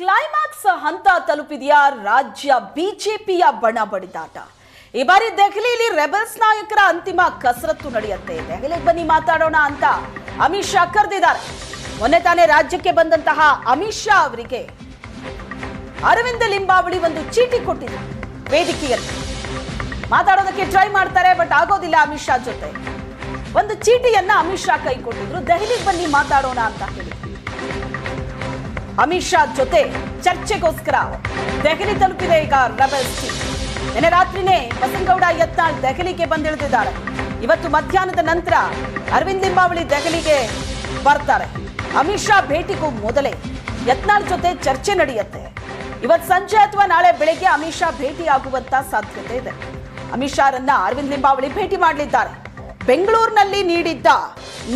Climax ಹಂತ ತಲುಪಿದೆಯಾ ರಾಜ್ಯ ಬಿಜೆಪಿಯ ಬಣ ಬಡಿದಾಟ? ಈ ಬಾರಿ ದೆಹಲಿಯಲ್ಲಿ ರೆಬಲ್ಸ್ ನಾಯಕರ ಅಂತಿಮ ಕಸರತ್ತು ನಡೆಯುತ್ತೆ. ದೆಹಲಿಗೆ ಬನ್ನಿ ಮಾತಾಡೋಣ ಅಂತ ಅಮಿತ್ ಶಾ ಕರೆದಿದ್ದಾರೆ. ಮೊನ್ನೆ ತಾನೇ ರಾಜ್ಯಕ್ಕೆ ಬಂದಂತಹ ಅಮಿತ್ ಶಾ ಅವರಿಗೆ ಅರವಿಂದ ಲಿಂಬಾವಳಿ ಒಂದು ಚೀಟಿ ಕೊಟ್ಟಿದೆ ವೇದಿಕೆಯಲ್ಲಿ. ಮಾತಾಡೋದಕ್ಕೆ ಟ್ರೈ ಮಾಡ್ತಾರೆ, ಬಟ್ ಆಗೋದಿಲ್ಲ ಅಮಿತ್ ಶಾ ಜೊತೆ. ಒಂದು ಚೀಟಿಯನ್ನ ಅಮಿತ್ ಶಾ ಕೈ ಕೊಟ್ಟಿದ್ರು. ದೆಹಲಿಗೆ ಬನ್ನಿ ಮಾತಾಡೋಣ ಅಂತ ಹೇಳಿದ್ರು ಅಮಿತ್ ಶಾ ಜೊತೆ ಚರ್ಚೆಗೋಸ್ಕರ ದೆಹಲಿ ತಲುಪಿದೆ ಈಗ ರೆಬಲ್ಸ್ ಟೀಮ್ ನಿನ್ನೆ ರಾತ್ರಿನೇ ಬಸನಗೌಡ ಯತ್ನಾಳ್ ದೆಹಲಿಗೆ ಬಂದಿಳಿದಿದ್ದಾರೆ. ಇವತ್ತು ಮಧ್ಯಾಹ್ನದ ನಂತರ ಅರವಿಂದ್ ಲಿಂಬಾವಳಿ ದೆಹಲಿಗೆ ಬರ್ತಾರೆ. ಅಮಿತ್ ಶಾ ಭೇಟಿಗೂ ಮೊದಲೇ ಯತ್ನಾಳ್ ಜೊತೆ ಚರ್ಚೆ ನಡೆಯುತ್ತೆ. ಇವತ್ತು ಸಂಜೆ ಅಥವಾ ನಾಳೆ ಬೆಳಗ್ಗೆ ಅಮಿತ್ ಶಾ ಭೇಟಿ ಆಗುವಂತ ಸಾಧ್ಯತೆ ಇದೆ. ಅಮಿತ್ ಶಾರನ್ನ ಅರವಿಂದ್ ಲಿಂಬಾವಳಿ ಭೇಟಿ ಮಾಡಲಿದ್ದಾರೆ. ಬೆಂಗಳೂರಿನಲ್ಲಿ ನೀಡಿದ್ದ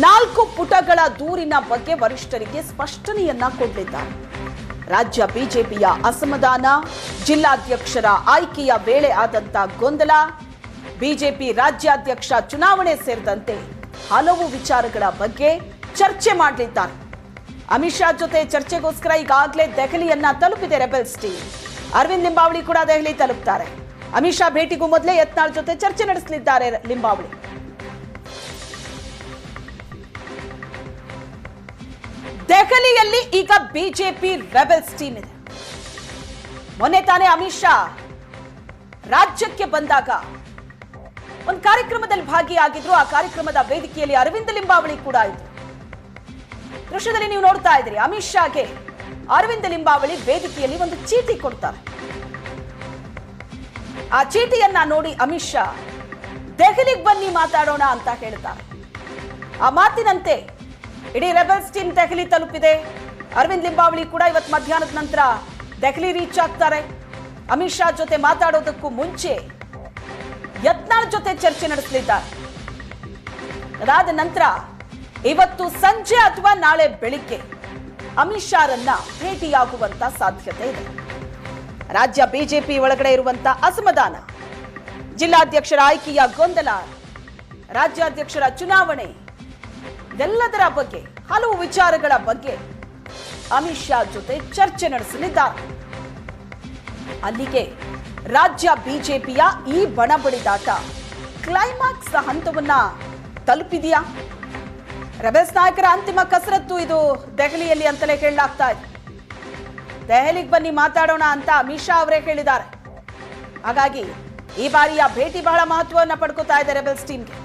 ನಾಲ್ಕು ಪುಟಗಳ ದೂರಿನ ಬಗ್ಗೆ ವರಿಷ್ಠರಿಗೆ ಸ್ಪಷ್ಟನೆಯನ್ನ ಕೊಟ್ಟಿದ್ದಾರೆ. ರಾಜ್ಯ ಬಿಜೆಪಿಯ ಅಸಮಾಧಾನ, ಜಿಲ್ಲಾಧ್ಯಕ್ಷರ ಆಯ್ಕೆಯ ವೇಳೆ ಆದಂತ ಗೊಂದಲ, ಬಿಜೆಪಿ ರಾಜ್ಯಾಧ್ಯಕ್ಷ ಚುನಾವಣೆ ಸೇರಿದಂತೆ ಹಲವು ವಿಚಾರಗಳ ಬಗ್ಗೆ ಚರ್ಚೆ ಮಾಡಲಿದ್ದಾರೆ. ಅಮಿತ್ ಶಾ ಜೊತೆ ಚರ್ಚೆಗೋಸ್ಕರ ಈಗಾಗಲೇ ದೆಹಲಿಯನ್ನ ತಲುಪಿದೆ ರೆಬೆಲ್ಸ್ ಟೀಮ್. ಅರವಿಂದ್ ಲಿಂಬಾವಳಿ ಕೂಡ ದೆಹಲಿ ತಲುಪ್ತಾರೆ. ಅಮಿತ್ ಶಾ ಭೇಟಿಗೂ ಮೊದಲೇ ಯತ್ನಾಳ್ ಜೊತೆ ಚರ್ಚೆ ನಡೆಸಲಿದ್ದಾರೆ ಲಿಂಬಾವಳಿ. ದೆಹಲಿಯಲ್ಲಿ ಈಗ ಬಿಜೆಪಿ ರೆಬೆಲ್ಸ್ ಟೀಮ್ ಇದೆ. ಮೊನ್ನೆ ತಾನೇ ಅಮಿತ್ ಶಾ ರಾಜ್ಯಕ್ಕೆ ಬಂದಾಗ ಒಂದು ಕಾರ್ಯಕ್ರಮದಲ್ಲಿ ಭಾಗಿಯಾಗಿದ್ರು. ಆ ಕಾರ್ಯಕ್ರಮದ ವೇದಿಕೆಯಲ್ಲಿ ಅರವಿಂದ ಲಿಂಬಾವಳಿ ಕೂಡ ಇದ್ರು. ದೃಶ್ಯದಲ್ಲಿ ನೀವು ನೋಡ್ತಾ ಇದ್ರಿ ಅಮಿತ್ ಶಾಗೆ ಅರವಿಂದ ಲಿಂಬಾವಳಿ ವೇದಿಕೆಯಲ್ಲಿ ಒಂದು ಚೀಟಿ ಕೊಡ್ತಾರೆ. ಆ ಚೀಟಿಯನ್ನ ನೋಡಿ ಅಮಿತ್ ಶಾ, ದೆಹಲಿಗೆ ಬನ್ನಿ ಮಾತಾಡೋಣ ಅಂತ ಹೇಳ್ತಾರೆ. ಆ ಮಾತಿನಂತೆ ಇಡೀ ರೆಬಲ್ಸ್ ಟೀಮ್ ದೆಹಲಿ ತಲುಪಿದೆ. ಅರವಿಂದ್ ಲಿಂಬಾವಳಿ ಕೂಡ ಇವತ್ತು ಮಧ್ಯಾಹ್ನದ ನಂತರ ದೆಹಲಿ ರೀಚ್ ಆಗ್ತಾರೆ. ಅಮಿತ್ ಶಾ ಜೊತೆ ಮಾತಾಡೋದಕ್ಕೂ ಮುಂಚೆ ಯತ್ನಾಳ್ ಜೊತೆ ಚರ್ಚೆ ನಡೆಸಲಿದ್ದಾರೆ. ಅದಾದ ನಂತರ ಇವತ್ತು ಸಂಜೆ ಅಥವಾ ನಾಳೆ ಬೆಳಿಗ್ಗೆ ಅಮಿತ್ ಶಾರನ್ನ ಭೇಟಿಯಾಗುವಂತ ಸಾಧ್ಯತೆ ಇದೆ. ರಾಜ್ಯ ಬಿಜೆಪಿ ಒಳಗಡೆ ಇರುವಂತ ಅಸಮಾಧಾನ, ಜಿಲ್ಲಾಧ್ಯಕ್ಷರ ಆಯ್ಕೆಯ ಗೊಂದಲ, ರಾಜ್ಯಾಧ್ಯಕ್ಷರ ಚುನಾವಣೆ ಇದೆಲ್ಲದರ ಬಗ್ಗೆ, ಹಲವು ವಿಚಾರಗಳ ಬಗ್ಗೆ ಅಮಿತ್ ಶಾ ಜೊತೆ ಚರ್ಚೆ ನಡೆಸಲಿದ್ದಾರೆ. ಅಲ್ಲಿಗೆ ರಾಜ್ಯ ಬಿಜೆಪಿಯ ಈ ಬಣಬಡಿದಾಟ ಕ್ಲೈಮ್ಯಾಕ್ಸ್ ಹಂತವನ್ನ ತಲುಪಿದೆಯಾ? ರಮೇಶ್ ನಾಯಕರ ಅಂತಿಮ ಕಸರತ್ತು ಇದು ದೆಹಲಿಯಲ್ಲಿ ಅಂತಲೇ ಕೇಳಲಾಗ್ತಾ ಇದೆ. ದೆಹಲಿಗೆ ಬನ್ನಿ ಮಾತಾಡೋಣ ಅಂತ ಅಮಿತ್ ಶಾ ಅವರೇ ಹೇಳಿದ್ದಾರೆ. ಹಾಗಾಗಿ ಈ ಬಾರಿಯ ಭೇಟಿ ಬಹಳ ಮಹತ್ವವನ್ನು ಪಡ್ಕೋತಾ ಇದೆ ರೆಬೆಲ್ಸ್ ಟೀಮ್ಗೆ.